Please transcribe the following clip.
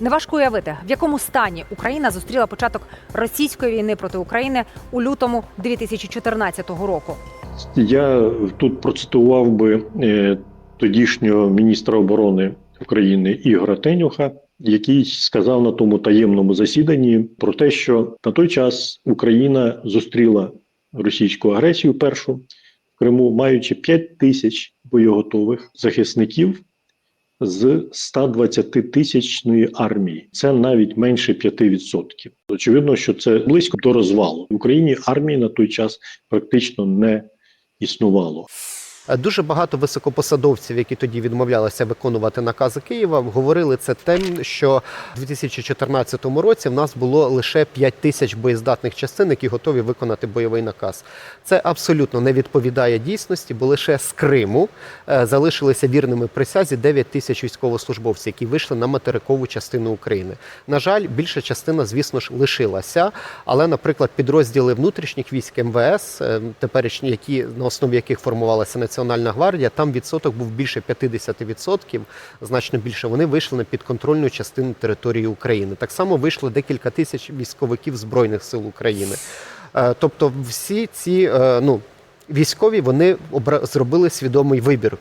Неважко уявити, в якому стані Україна зустріла початок російської війни проти України у лютому 2014 року. Я тут процитував би е, тодішнього міністра оборони України Ігора Тенюха, який сказав на тому таємному засіданні про те, що на той час Україна зустріла російську агресію першу в Криму, маючи 5 тисяч боєготових захисників з 120 тисячної армії. Це навіть менше 5%. Очевидно, що це близько до розвалу. В Україні армії на той час практично не існувало. Е, Дуже багато високопосадовців, які тоді відмовлялися виконувати накази Києва, говорили це тим, що у 2014 році в нас було лише 5 тисяч боєздатних частин, які готові виконати бойовий наказ. Це абсолютно не відповідає дійсності, бо лише з Криму е, залишилися вірними присязі 9 тисяч військовослужбовців, які вийшли на материкову частину України. На жаль, більша частина, звісно ж, лишилася. Але, наприклад, підрозділи внутрішніх військ МВС, е, теперішні, які на основі яких формувалася Національна гвардія, там відсоток був більше 50%, значно більше. Вони вийшли на підконтрольну частину території України. Так само вийшло декілька тисяч військовиків збройних сил України. Е, Тобто, всі ці е, ну. Військові вони зробили свідомий вибір,